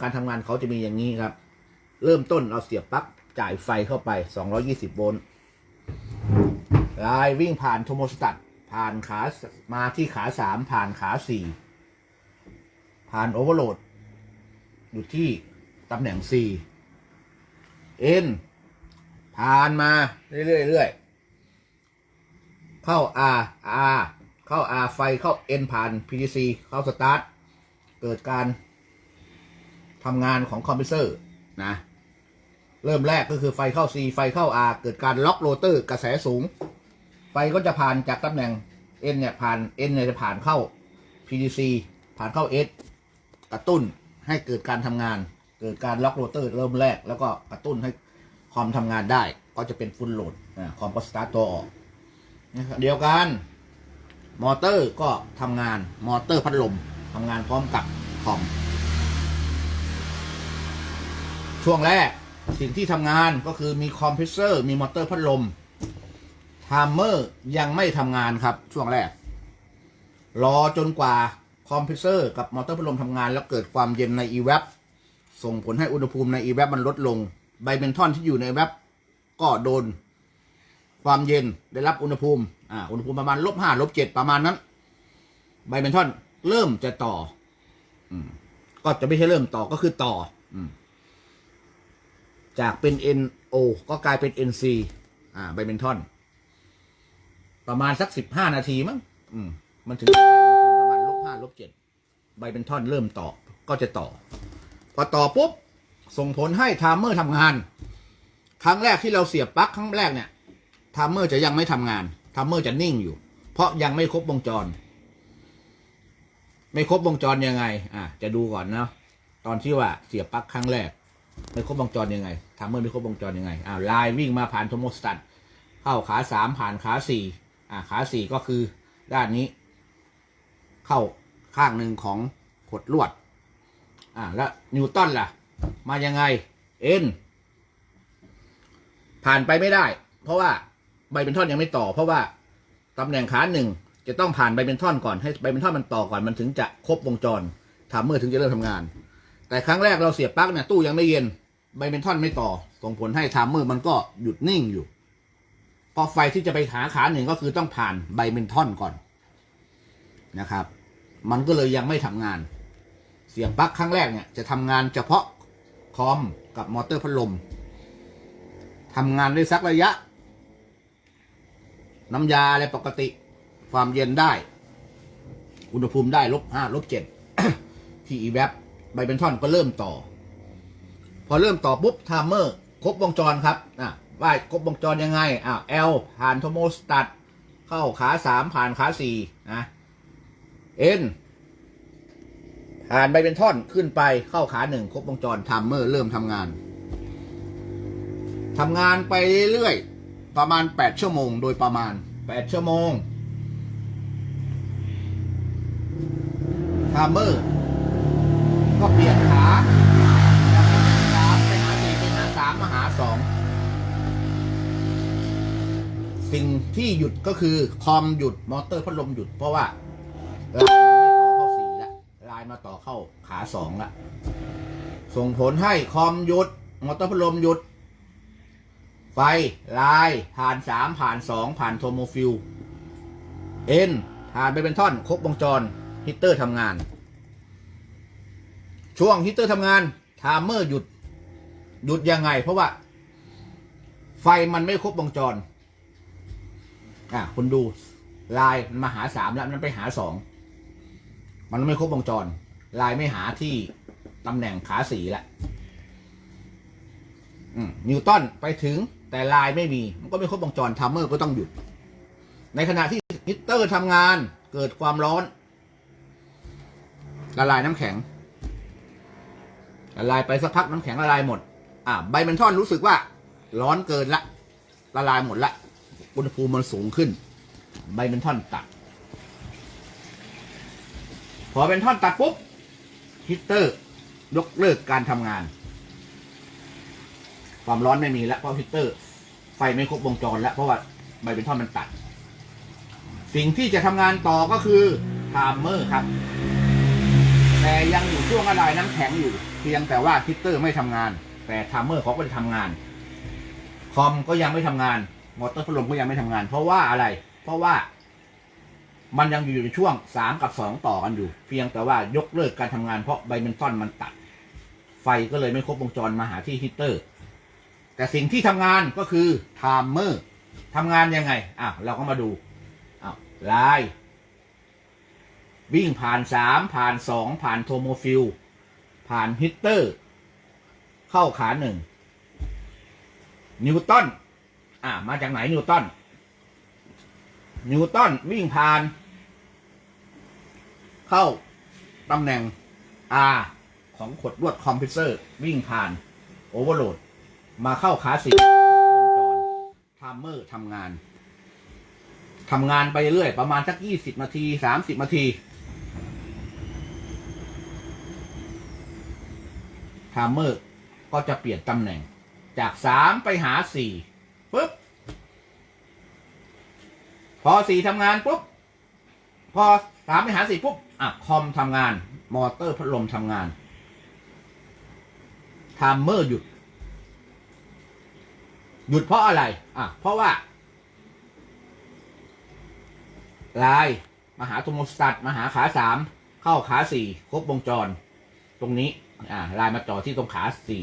การทำงานเขาจะมีอย่างนี้ครับ เริ่มต้นเราเสียบปลั๊กจ่ายไฟเข้าไป 220 โวลต์ลายวิ่งผ่านโทโมสตัตผ่านขามาที่ขา 3 ผ่านขา 4 ผ่านโอเวอร์โหลด อยู่ที่ตำแหน่ง4 N ผ่านมา เรื่อยๆเข้า R R เข้า R ไฟเข้า N ผ่าน PDC เข้าสตาร์ทเกิดการ ทำงานของคอมเพิวเตอร์นะ เริ่มแรกก็คือไฟเข้า C ไฟเข้า R เกิดการล็อกโรเตอร์กระแสสูง ไฟก็จะผ่านจากตำแหน่ง N เนี่ยผ่าน N เนี่ยจะผ่านเข้า PDC ผ่านเข้า S กระตุ้นให้เกิดการทำงาน เกิดการล็อกโรเตอร์เริ่มแรก แล้วก็กระตุ้นให้คอมทำงานได้ ก็จะเป็นฟุลโหลดคอมก็สตาร์ทตัวออกเดียวกัน มอเตอร์ก็ทำงานมอเตอร์พัดลมทำงานพร้อมกับคอม ช่วงแรกสิ่งที่ทำงานก็คือมีคอมเพรสเซอร์ มีมอเตอร์พัดลมไทม์เมอร์ยังไม่ทำงานครับ ช่วงแรก รอจนกว่าคอมเพรสเซอร์กับมอเตอร์พัดลมทำงาน แล้วเกิดความเย็นใน e-wap ส่งผลให้อุณหภูมิใน e-wap มันลดลง ไบเบนทอนที่อยู่ใน e-wap ก็โดน ความเย็นได้รับอุณหภูมิอ่าอุณหภูมิประมาณลบห้าลบเจ็ดประมาณนั้น ไบเบนทอนเริ่มจะต่อ อืมก็จะไม่ใช่เริ่มต่อก็คือต่อ อืม จากเป็น NO ก็กลายเป็น NC อ่าไบเบนทอน ประมาณสักสิบห้านาทีมั้งอืม มันถึงประมาณลบห้าลบเจ็ดไบเบนทอนเริ่มต่อ ก็จะต่อ พอต่อปุ๊บ ส่งผลให้ไทม์เมอร์ทำงาน ครั้งแรกที่เราเสียบปลั๊กครั้งแรกเนี่ยไทม์เมอร์จะยังไม่ทำงานไทม์เมอร์จะนิ่งอยู่ เพราะยังไม่ครบวงจร ไม่ครบวงจรยังไง อะ จะดูก่อนเนาะตอนที่ว่าเสียบปลั๊กครั้งแรก ไม่ครบวงจรยังไงทม์เมอร์ไม่ครบวงจรยังไงอ่าไลน์วิ่งมาผ่านโทโมสตัตเข้าขาสามผ่านขาสี่อ่าขาสี่ก็คือด้านนี้ เข้าข้างหนึ่งของขดลวดอ่าแล้วนิวตันล่ะ มายังไงเอ็นผ่านไปไม่ได้ เพราะว่าใบเป็นท่อนยังไม่ต่อ เพราะว่าตำแหน่งขาหนึ่งจะต้องผ่านใบเป็นท่อนก่อนให้ใบเป็นท่อนมันต่อก่อนมันถึงจะครบวงจรถามเมื่อถึงจะเริ่มทำงาน แต่ครั้งแรกเราเสียบปลั๊กเนี่ยตู้ยังไม่เย็นใบเป็นทอนไม่ต่อ ส่งผลให้ทามเมอร์มันก็หยุดนิ่งอยู่เพราะไฟที่จะไปหาขาหนึ่งก็คือต้องผ่านใบเป็นทอนก่อนนะครับ มันก็เลยยังไม่ทำงาน เสียบปลั๊กครั้งแรกเนี่ยจะทำงานเฉพาะคอมกับมอเตอร์พัดลมทำงานได้สักระยะ น้ำยาอะไรปกติความเย็นได้ อุณหภูมิได้ลบห้าลบเจ็ดที่อีแวบ ใบเป็นท่อนก็เริ่มต่อ พอเริ่มต่อปุ๊บไทม์เมอร์ครบวงจรครับอะว่าครบวงจรยังไงอ่า L ผ่านโทโมสตัตเข้าขาสามผ่านขาสี่นะ N ผ่านใบเป็นท่อนขึ้นไปเข้าขาหนึ่งครบวงจรไทม์เมอร์เริ่มทำงานทำงานไปเรื่อยๆประมาณ 8 ชั่วโมงโดยประมาณ 8 ชั่วโมงทามเมอร์ ก็เปลี่ยนขาสามไปหาสี่ไปหาสามมาหาสองสิ่งที่หยุดก็คือคอมหยุดมอเตอร์พัดลมหยุดเพราะว่าลายมันไม่ต่อเข้าสี่ละลายมาต่อเข้าขาสองละส่งผลให้คอมหยุด มอเตอร์พัดลมหยุด ไฟลายผ่านสามผ่านสองผ่านโทโมฟิลเอ็นผ่านไปเป็นท่อนครบวงจรฮีตเตอร์ทำงาน ช่วงฮีตเตอร์ทำงานไทม์เมอร์หยุด หยุดยังไง เพราะว่า ไฟมันไม่ครบวงจร อะคุณดูลายมันมาหาสามแล้วมันไปหาสองมันไม่ครบวงจร ลายไม่หาที่ตำแหน่งขาสีแล้วอืมนิวตันไปถึงแต่ลายไม่มี มันก็ไม่ครบวงจรทัมเมอร์ก็ต้องหยุด ในขณะที่ฮิตเตอร์ทำงานเกิดความร้อน ละลายน้ำแข็ง ละลายไปสักพักน้ำแข็งละลายหมด อ่าใบเมนทอนรู้สึกว่า ร้อนเกินละ ละลายหมดละอุณหภูมิมันสูงขึ้น ใบเมนทอนตัด พอเบนทอนตัดปุ๊บฮิตเตอร์ยกเลิกการทำงาน ความร้อนไม่มีแล้วเพราะฮีตเตอร์ ไฟไม่ครบวงจรแล้วเพราะว่าใบเป็นท่อนมันตัด สิ่งที่จะทำงานต่อก็คือไทม์เมอร์ครับ แต่ยังอยู่ช่วงละลายน้ำแข็งอยู่ เพียงแต่ว่าฮิตเตอร์ไม่ทำงาน แต่ทัมเมอร์เขาก็จะทำงาน คอมก็ยังไม่ทำงาน มอเตอร์พัดลมก็ยังไม่ทำงาน เพราะว่าอะไร เพราะว่า มันยังอยู่ในช่วงสามกับสองต่อกันอยู่ เพียงแต่ว่ายกเลิกการทำงานเพราะไบเมนตอนมันตัด ไฟก็เลยไม่ครบวงจรมาหาที่ฮีตเตอร์ แต่สิ่งที่ทำงานก็คือไทม์เมอร์ทำงานยังไง อะ เราก็มาดู อ้าวไลน์ วิ่งผ่านสามผ่านสองผ่านโทโมฟิล ผ่านฮิตเตอร์ เข้าขาหนึ่งนิวตันอะมาจากไหนนิวตันนิวตันวิ่งผ่าน เข้าตำแหน่ง R ของขดลวดคอมพิวเตอร์ วิ่งผ่านโอเวอร์โหลด มาเข้าขาสี่วงจรทัมเมอร์ทำงานทำงานไปเรื่อยประมาณสักยี่สิบนาทีสามสิบนาที ทัมเมอร์ก็จะเปลี่ยนตำแหน่ง จากสามไปหาสี่ปุ๊บ พอสี่ทำงานปุ๊บ พอสามไปหาสี่ปุ๊บ อะ คอมทำงาน มอเตอร์พัดลมทำงานทัมเมอร์หยุด หยุดเพราะอะไร อะ เพราะว่าลายมาหาโทโมสตัตมาหาขาสามเข้าขาสี่ครบวงจร ตรงนี้ อ่าลายมาต่อที่ตรงขาสี่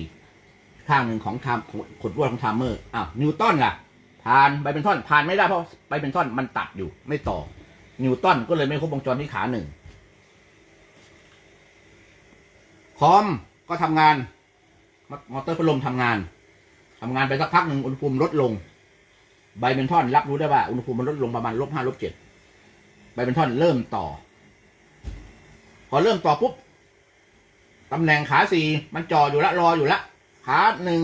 ข้างหนึ่งของทามขดลวดของทามเมอร์อ้าวนิวตันล่ะผ่านไบเป็นท่อนผ่านไม่ได้เพราะไบเป็นท่อนมันตัดอยู่ ไม่ต่อ นิวตันก็เลยไม่ครบวงจรที่ขาหนึ่งคอมก็ทำงานมอเตอร์พัดลมทำงานทำงานไปสักพักหนึ่งอุณหภูมิลดลง ไบเบนทอนรับรู้ได้ว่าอุณหภูมิมันลดลงประมาณลบห้าลบเจ็ดไบเบนทอนเริ่มต่อ พอเริ่มต่อปุ๊บ ตำแหน่งขาสี่มันจ่ออยู่ละรออยู่ละขาหนึ่ง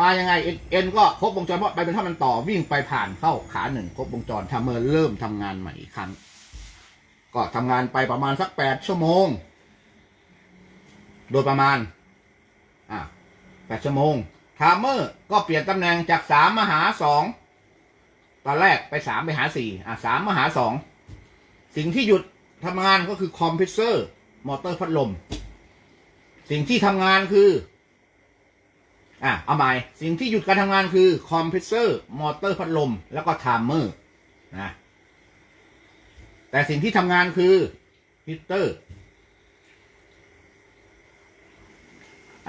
มายังไงเอ็นก็ครบวงจรเพราะไบเบนทอนมันต่อวิ่งไปผ่านเข้าขาหนึ่งครบวงจรทำเมอร์เริ่มทำงานใหม่อีกครั้ง ก็ทำงานไปประมาณสักแปดชั่วโมง โดยประมาณอะแปดชั่วโมงทามเมอร์ก็เปลี่ยนตำแหน่งจากสามมาหาสองตอนแรกไปสามไปหาสี่อะสามมาหาสองสิ่งที่หยุดทำงานก็คือคอมพิวเซอร์ มอเตอร์พัดลม สิ่งที่ทำงานคือ อะเอาใหม่สิ่งที่หยุดการทำงานคือคอมเพิวเซอร์ มอเตอร์พัดลม แล้วก็ไทม์เมอร์นะแต่สิ่งที่ทำงานคือฮีตเตอร์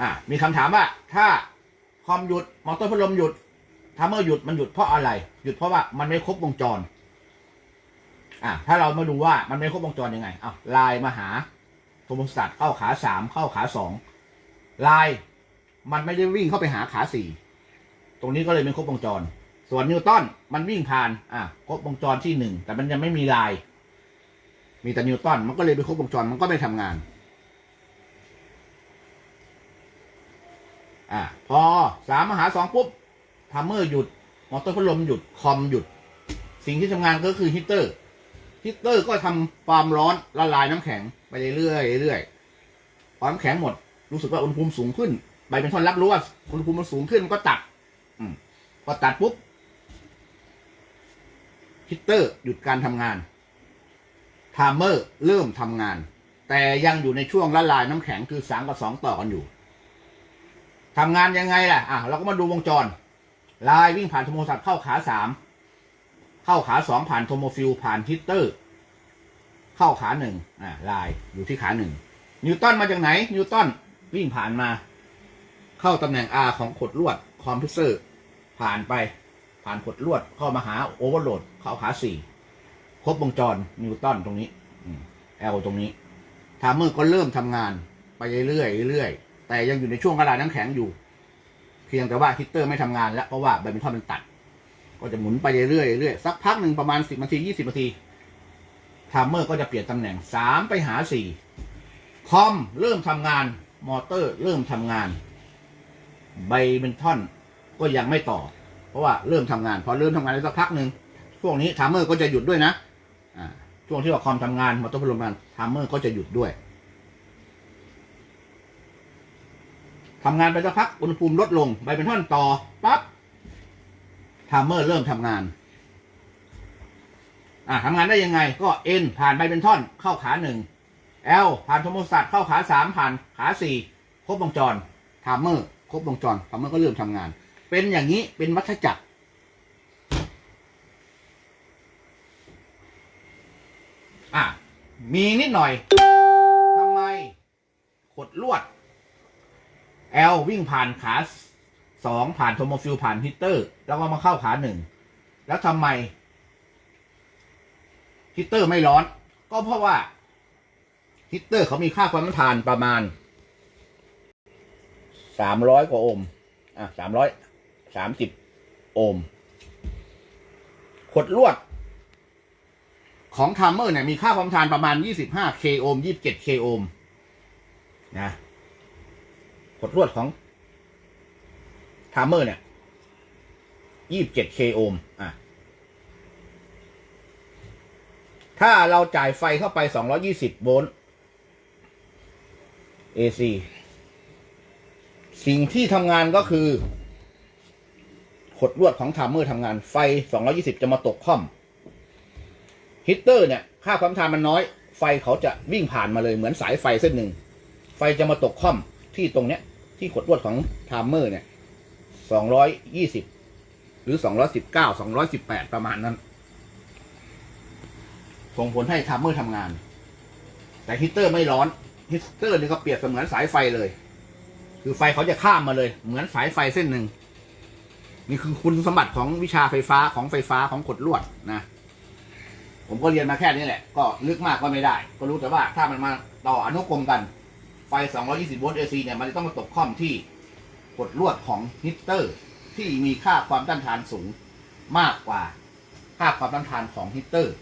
อะมีคำถามว่า ถ้าคอมหยุด มอเตอร์พัดลมหยุดทัมเมอร์หยุดมันหยุดเพราะอะไร หยุดเพราะว่ามันไม่ครบวงจร อะถ้าเรามาดูว่ามันไม่ครบวงจรยังไงอ้าไลน์มาหา โทรศัพท์เข้าขาสามเข้าขาสองลน์มันไม่ได้วิ่งเข้าไปหาขาสี่ตรงนี้ก็เลยไม่ครบวงจร ส่วนนิวตันมันวิ่งผ่านอะครบวงจรที่หนึ่งแต่มันยังไม่มีลน์มีแต่นิวตันมันก็เลยไปครบวงจรมันก็ไม่ทำงานอะพอสามมาหาสองปุ๊บทัมเมอร์หยุดมอเตอร์พัดลมหยุดคอมหยุด สิ่งที่ทำงานก็คือฮีตเตอร์ ฮีตเตอร์ก็ทำความร้อนละลายน้ำแข็งไปเรื่อยๆเรื่อยๆพอน้ำแข็งหมด รู้สึกว่าอุณหภูมิสูงขึ้นใบเป็นท่อนรับรู้ว่าอุณหภูมิมันสูงขึ้นมันก็ตัด อืมพอตัดปุ๊บฮีตเตอร์หยุดการทำงานไทม์เมอร์เริ่มทำงาน แต่ยังอยู่ในช่วงละลายน้ำแข็งคือสามกับสองต่อกันอยู่ทำงานยังไงล่ะอะเราก็มาดูวงจร ลายวิ่งผ่านโทโมสัตเข้าขาสาม เข้าขาสองผ่านโทโมฟิลผ่านฮิตเตอร์ เข้าขาหนึ่งอ่าลายอยู่ที่ขาหนึ่งนิวตันมาจากไหน นิวตันวิ่งผ่านมา เข้าตำแหน่ง R ของขดลวดคอมพิวเซอร์ผ่านไปผ่านขดลวดเข้ามาหาโอเวอร์โหลด เข้าขาสี่ครบวงจรนิวตันตรงนี้แอลตรงนี้ทามเมอร์ก็เริ่มทำงานไปเรื่อยๆเรื่อยแต่ยังอยู่ในช่วงกระดาษน้ำแข็งอยู่ เพียงแต่ว่าฮิตเตอร์ไม่ทำงานแล้วเพราะว่าไบเบนทอนมันตัด ก็จะหมุนไปเรื่อยๆเรื่อยสักพักหนึ่งประมาณสิบนาทียี่สิบนาทีทามเมอร์ก็จะเปลี่ยนตำแหน่งสามไปหาสี่คอมเริ่มทำงาน มอเตอร์เริ่มทำงาน ไบเบนทอนก็ยังไม่ต่อ เพราะว่าเริ่มทำงาน พอเริ่มทำงานได้สักพักหนึ่งช่วงนี้ทามเมอร์ก็จะหยุดด้วยนะอ่าช่วงที่ว่าคอมทำงาน มอเตอร์พัดลมทำงานทามเมอร์ก็จะหยุดด้วยทำงานไปสักพักอุณหภูมิลดลงใบเป็นท่อนต่อปั๊บ ทามเมอร์เริ่มทำงาน อ่าทำงานได้ยังไง ก็เอ็นผ่านใบเป็นท่อนเข้าขาหนึ่ง L ผ่านโทโมสัตเข้าขาสามผ่านขาสี่ครบวงจรทามเมอร์ครบวงจรทามเมอร์ก็เริ่มทำงาน เป็นอย่างนี้เป็นวัฏจักร อะมีนิดหน่อยทำไมขดลวด L วิ่งผ่านขา สองผ่านโทโมฟิลผ่านฮิตเตอร์ แล้วก็มาเข้าขาหนึ่ง แล้วทำไมฮิตเตอร์ไม่ร้อน ก็เพราะว่าฮิตเตอร์เขามีค่าความต้านทานประมาณสามร้อยกว่าโอห์มอะสามร้อยสามสิบโอห์มขดลวด ของทัมเมอร์เนี่ยมีค่าความทานประมาณ 25 k โอห์ม 27 k โอห์มนะ ขดลวดของ ทัมเมอร์เนี่ย27 k โอห์มอะ ถ้าเราจ่ายไฟเข้าไป220โวลต์ AC สิ่งที่ทำงานก็คือ ขดลวดของทัมเมอร์ทำงานไฟ 220 จะมาตกค่อมฮิตเตอร์เนี่ย ค่าความทานมันน้อย ไฟเขาจะวิ่งผ่านมาเลยเหมือนสายไฟเส้นหนึ่ง ไฟจะมาตกค่อมที่ตรงเนี้ย ที่ขดลวดของไทม์เมอร์เนี่ย สองร้อยยี่สิบหรือสองร้อยสิบเก้าสองร้อยสิบแปดประมาณนั้นส่งผลให้ไทม์เมอร์ทำงาน แต่ฮีตเตอร์ไม่ร้อนฮีตเตอร์นี่ก็เปรียบเสมือนสายไฟเลย คือไฟเขาจะข้ามมาเลย เหมือนสายไฟเส้นหนึ่งนี่คือคุณสมบัติของวิชาไฟฟ้าของไฟฟ้าของขดลวดนะ ผมก็เรียนมาแค่นี้แหละ ก็ลึกมากก็ไม่ได้ ก็รู้แต่ว่าถ้ามันมาต่ออนุกรมกัน ไฟ 220 โวลต์ AC เนี่ย มันจะต้องมาตกค่อมที่ กดลวดของฮิตเตอร์ที่มีค่าความต้านทานสูงมากกว่าค่าความต้านทานของฮิตเตอร์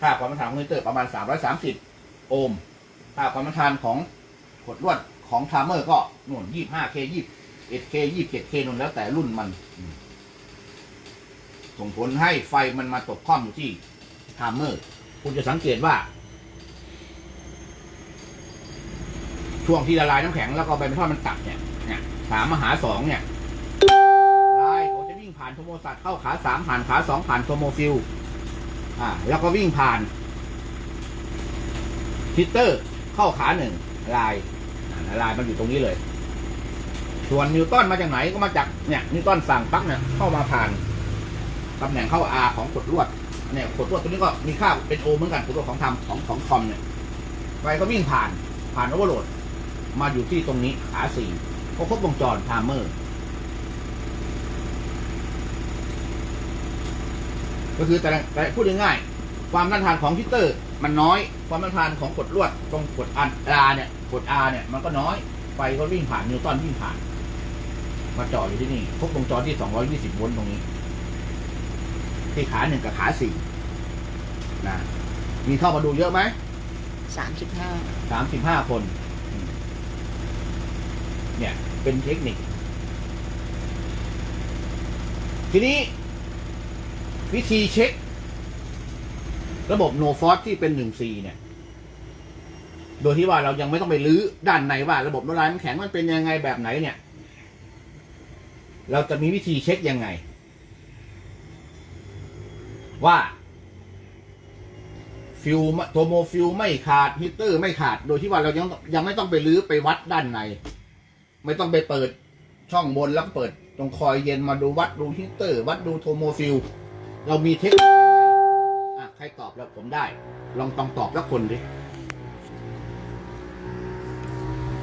ค่าความต้านทานของฮิตเตอร์ประมาณ 330 โอห์ม ค่าความต้านทานของกดลวดของทามเมอร์ก็หน่วน 25K 21K 27K นนแล้วแต่รุ่นมัน ส่งผลให้ไฟมันมาตกค่อมอยู่ที่ไทม์เมอร์ คุณจะสังเกตว่า ช่วงที่ละลายน้ำแข็งแล้วก็ใบเมทัลมันตัดเนี่ยเนี่ยสามมหาสองเนี่ยลายเขาจะวิ่งผ่านโทโมสัตเข้าขาสามผ่านขาสองผ่านโทโมฟิลอ่า แล้วก็วิ่งผ่านฮิตเตอร์เข้าขาหนึ่งลายลายมันอยู่ตรงนี้เลย ส่วนนิวตันมาจากไหนก็มาจากเนี่ยนิวตันสั่งปั๊บเนี่ยเข้ามาผ่านตำแหน่งเข้า R ของกดลวดเนี่ยกดลวดตัวนี้ก็มีค่าเป็นโอเหมือนกันกดลวดของทำของของคอมเนี่ยไฟก็วิ่งผ่านผ่านโอเวอร์โหลด มาอยู่ที่ตรงนี้ขาสี่ก็ครบวงจรไทม์เมอร์ ก็คือแต่ละแต่พูดง่ายๆความต้านทานของฮิตเตอร์ มันน้อย ความต้านทานของกดลวดตรงกดอัน R เนี่ยกด R เนี่ยมันก็น้อยไฟก็วิ่งผ่านนิวตันวิ่งผ่าน มาจอดอยู่ที่นี่ครบวงจรที่ 220โวลต์ตรงนี้ ที่ขาหนึ่งกับขาสี่นะมีเข้ามาดูเยอะไหมสามสิบห้าสามสิบห้าคน เนี่ยเป็นเทคนิค ทีนี้ วิธีเช็ค ระบบโนฟอสที่เป็นหนึ่งซีเนี่ย โดยที่ว่าเรายังไม่ต้องไปลื้อด้านในว่า ระบบละลายน้ำแข็งมันเป็นยังไงแบบไหนเนี่ย เราจะมีวิธีเช็คยังไง ว่าฟิวโทโมฟิวไม่ขาดฮีตเตอร์ไม่ขาด โดยที่ว่าเรายังยังไม่ต้องไปลื้อไปวัดด้านใน ไม่ต้องไปเปิดช่องบนแล้วเปิดตรงคอยเย็นมาดูวัดดูฮีตเตอร์ วัดดูโทโมฟิลเรามีเทคนิคยังไงอะใครตอบแล้วผมได้ ลองต้องตอบแล้วคนดิ